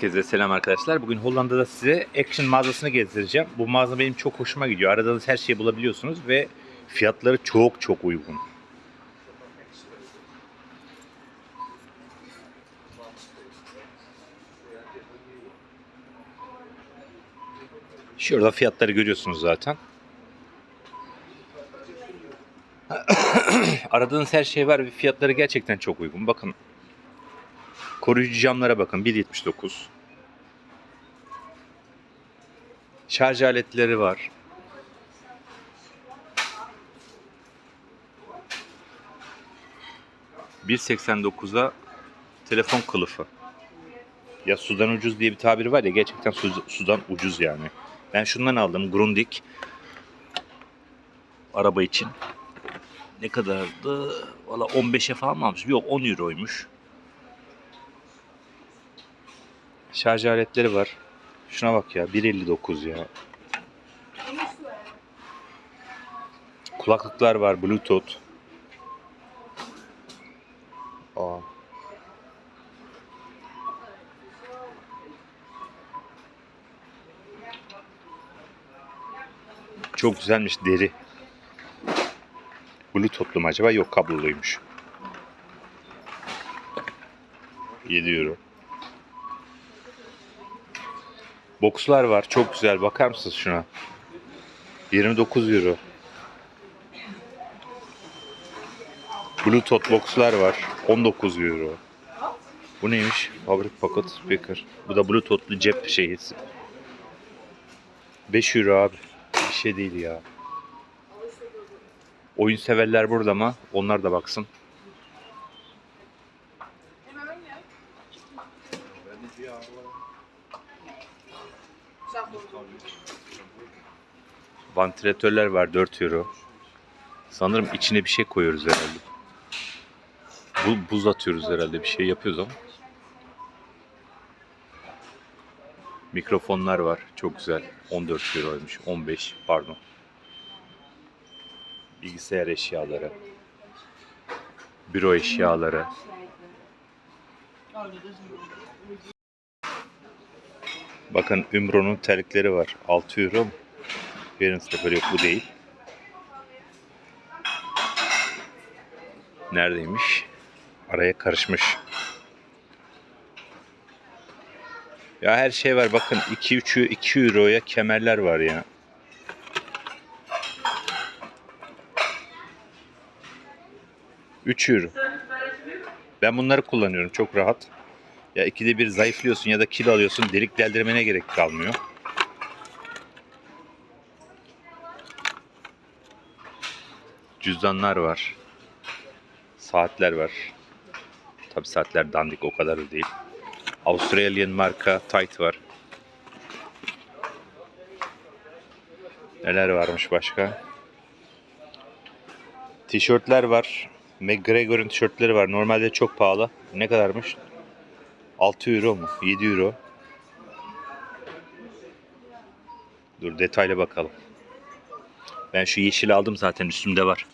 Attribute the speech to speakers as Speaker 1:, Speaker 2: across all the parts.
Speaker 1: Herkese selam arkadaşlar. Bugün Hollanda'da size Action mağazasını gezdireceğim. Bu mağaza benim çok hoşuma gidiyor. Aradığınız her şeyi bulabiliyorsunuz ve fiyatları çok çok uygun. Şurada fiyatları görüyorsunuz zaten. Aradığınız her şey var ve fiyatları gerçekten çok uygun. Bakın koruyucu camlara bakın 1.79. Şarj aletleri var. ...1.89'a telefon kılıfı. Ya sudan ucuz diye bir tabir var ya gerçekten su- sudan ucuz yani. Ben şundan aldım Grundig. Araba için. Ne kadardı? Valla 15'e falan mı almışım? Yok 10 euroymuş. Şarj aletleri var. Şuna bak ya 1.59 ya. Kulaklıklar var Bluetooth. Aa. Çok güzelmiş deri. Bluetooth'lu mu acaba? Yok kabloluymuş. 7 euro. Bokslar var. Çok güzel. Bakar mısınız şuna? 29 euro. Bluetooth boxlar var. 19 euro. Bu neymiş? Fabric Pocket Speaker. Bu da Bluetooth'lu cep şeysi. 5 euro abi. Bir şey değil ya. Oyun severler burada mı? Onlar da baksın. Vantilatörler var 4 euro. Sanırım içine bir şey koyuyoruz herhalde. Bu, buz atıyoruz herhalde bir şey yapıyoruz ama. Mikrofonlar var. Çok güzel. 14 euroymuş. 15 pardon. Bilgisayar eşyaları. Büro eşyaları. Bakın Umbro'nun terlikleri var. 6 euro? Benim sefer yok bu değil. Neredeymiş? Araya karışmış. Ya her şey var bakın 2 3 2 euroya kemerler var ya. Üç euro. Ben bunları kullanıyorum çok rahat. Ya ikide bir zayıflıyorsun ya da kilo alıyorsun delik deldirmene gerek kalmıyor. Cüzdanlar var. Saatler var. Tabi saatler dandik o kadar da değil. Australian marka tight var. Neler varmış başka? Tişörtler var. McGregor'ın tişörtleri var. Normalde çok pahalı. Ne kadarmış? 6 euro mu? 7 euro. Dur detaylı bakalım. Ben şu yeşili aldım zaten üstümde var.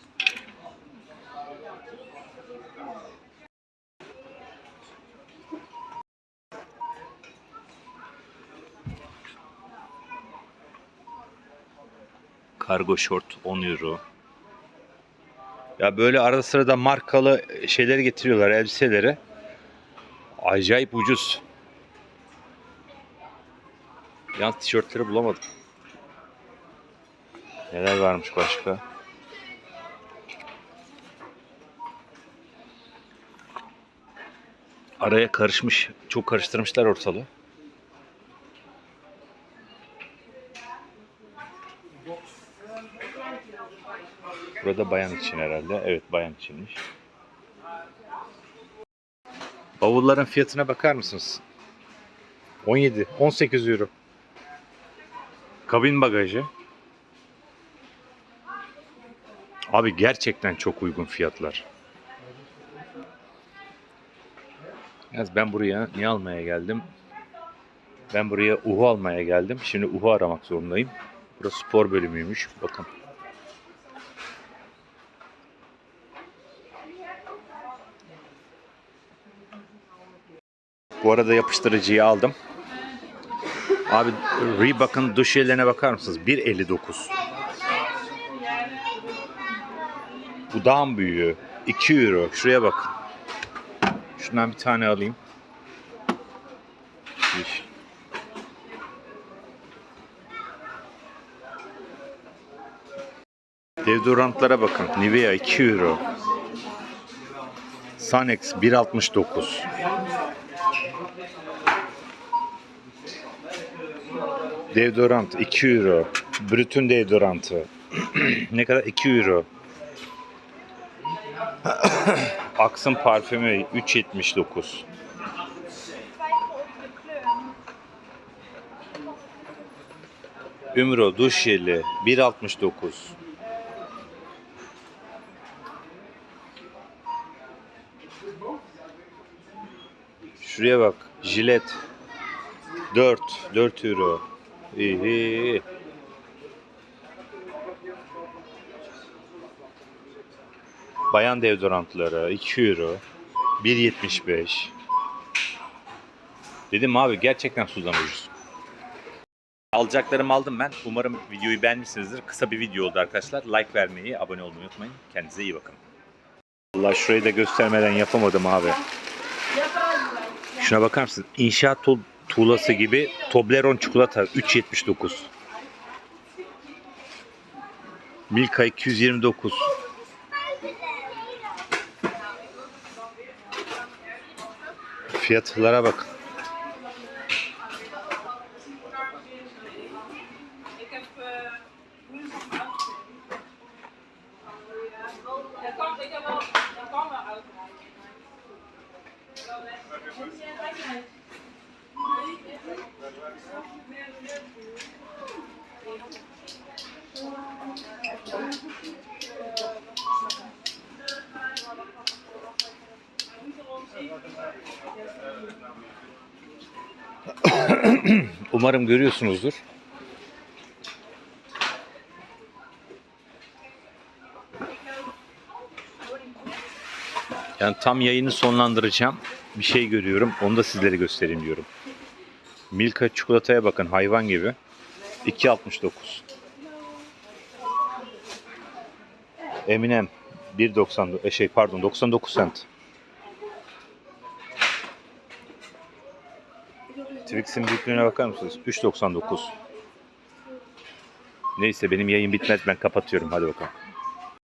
Speaker 1: Kargo short 10 euro. Ya böyle arada sırada markalı şeyleri getiriyorlar elbiseleri. Acayip ucuz. Yalnız tişörtleri bulamadım. Neler varmış başka? Araya karışmış. Çok karıştırmışlar ortalığı. Burada bayan için herhalde. Evet bayan içinmiş. Bavulların fiyatına bakar mısınız? 17, 18 euro. Kabin bagajı. Abi gerçekten çok uygun fiyatlar. Yalnız ben buraya niye almaya geldim? Ben buraya uhu almaya geldim. Şimdi uhu aramak zorundayım. Burası spor bölümüymüş. Bakın. Bu arada yapıştırıcıyı aldım. Abi Reebok'un duş jellerine bakar mısınız? 1.59. Bu daha mı büyüğü? 2 euro. Şuraya bakın. Şundan bir tane alayım. Bir. Deodorantlara bakın. Nivea 2 euro. Sanex 1.69. Deodorant 2 euro. Brütün deodorantı. ne kadar? 2 euro. Aksın parfümü 3.79. Ümro duş jeli 1.69. Şuraya bak. Jilet 4. 4 euro. İyi, iyi, iyi. Bayan deodorantları 2 euro. 1.75. Dedim abi gerçekten sudan ucuz. Alacaklarımı aldım ben. Umarım videoyu beğenmişsinizdir. Kısa bir video oldu arkadaşlar. Like vermeyi, abone olmayı unutmayın. Kendinize iyi bakın. Allah şurayı da göstermeden yapamadım abi. Şuna bakar mısın? İnşaat tuğ- tuğlası gibi Toblerone çikolata 3.79. Milka 229. Fiyatlara bakın. Umarım görüyorsunuzdur. Yani tam yayını sonlandıracağım. Bir şey görüyorum. Onu da sizlere göstereyim diyorum. Milka çikolataya bakın hayvan gibi. 2.69. Eminem 1.90 e, şey pardon 99 cent. Twix'in büyüklüğüne bakar mısınız? 3.99. Neyse benim yayın bitmez ben kapatıyorum. Hadi bakalım.